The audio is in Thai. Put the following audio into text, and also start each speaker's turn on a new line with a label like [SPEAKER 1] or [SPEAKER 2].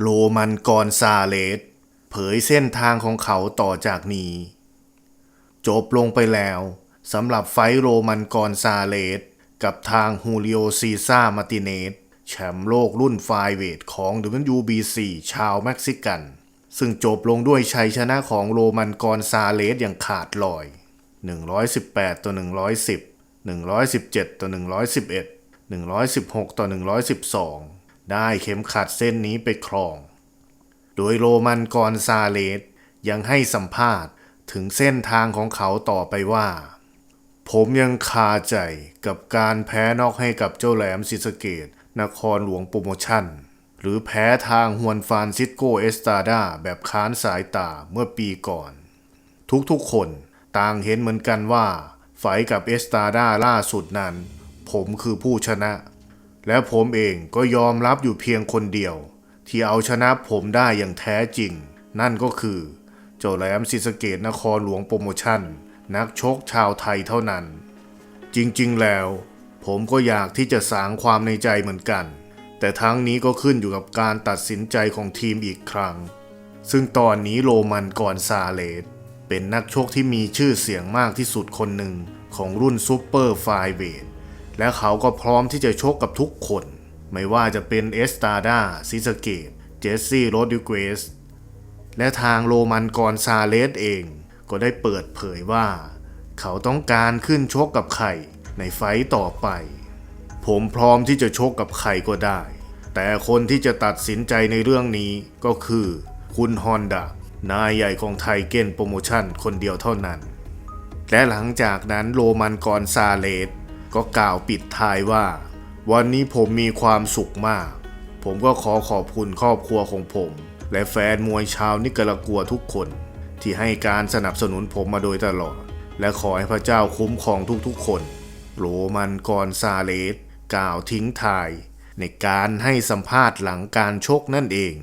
[SPEAKER 1] โรมันกอนซาเลสเผยเส้นทางของเขาต่อจากนี้ จบลงไปแล้วสำหรับไฟโรมันกอนซาเลสกับทางฮูลิโอซีซ่ามาติเนสแชมป์โลกรุ่นไฟเวทของ WBC ชาวเม็กซิกัน ซึ่งจบลงด้วยชัยชนะของโรมันกอนซาเลสอย่างขาดลอย 118 ต่อ 110 117 ต่อ 111 116 ต่อ 112 ได้เข็มขัดเส้นนี้ไปครอง โดยโรมันกอนซาเลสยังให้สัมภาษณ์ถึงเส้นทางของเขาต่อไปว่า ผมยังคาใจกับการแพ้นอกให้กับเจ้าแหลมศรีสเกต นครหลวงโปรโมชั่น หรือแพ้ทางฮวนฟานซิสโกเอสตาดาแบบค้านสายตาเมื่อปีก่อน ทุกๆคนต่างเห็นเหมือนกันว่า ไฟกับเอสตาดาล่าสุดนั้น ผมคือผู้ชนะ และผมเองก็ยอมรับอยู่เพียงคนเดียว ที่เอาชนะผมได้อย่างแท้จริง นั่นก็คือเจ้าแหลมศรีสเกตนครหลวงโปรโมชั่น นักชกชาวไทยเท่านั้น จริงๆแล้ว ผมก็อยากที่จะสางความในใจเหมือนกัน แต่ทั้งนี้ก็ขึ้นอยู่กับการตัดสินใจของทีมอีกครั้ง ซึ่งตอนนี้โรมันกอนซาเลสเป็นนักชกที่มีชื่อเสียงมากที่สุดคนหนึ่งของรุ่นซูเปอร์ไฟเวท และเขาก็พร้อมที่จะชกกับทุกคน ไม่ว่าจะเป็นเอสตาดาซิสเกต เจสซี่โรดิเกส และทางโรมันกอนซาเลสเองก็ได้เปิดเผยว่า เขาต้องการขึ้นชกกับใครในไฟต์ต่อไป ผมพร้อมที่จะชกกับใครก็ได้ แต่คนที่จะตัดสินใจในเรื่องนี้ก็คือ คุณฮอนดานายใหญ่ของไทเก้นโปรโมชั่นคนเดียวเท่านั้น และหลังจากนั้นโรมันกอนซาเลส ก็กล่าวปิดท้ายว่า วันนี้ผมมีความสุขมาก ผมก็ขอขอบคุณครอบครัวของผม และแฟนมวยชาวนิการากัวทุกคน ที่ให้การสนับสนุนผมมาโดยตลอด และขอให้พระเจ้าคุ้มครองทุกๆ คน โรมันกอนซาเลสกล่าวทิ้งทาย ในการให้สัมภาษณ์หลังการชกนั่นเอง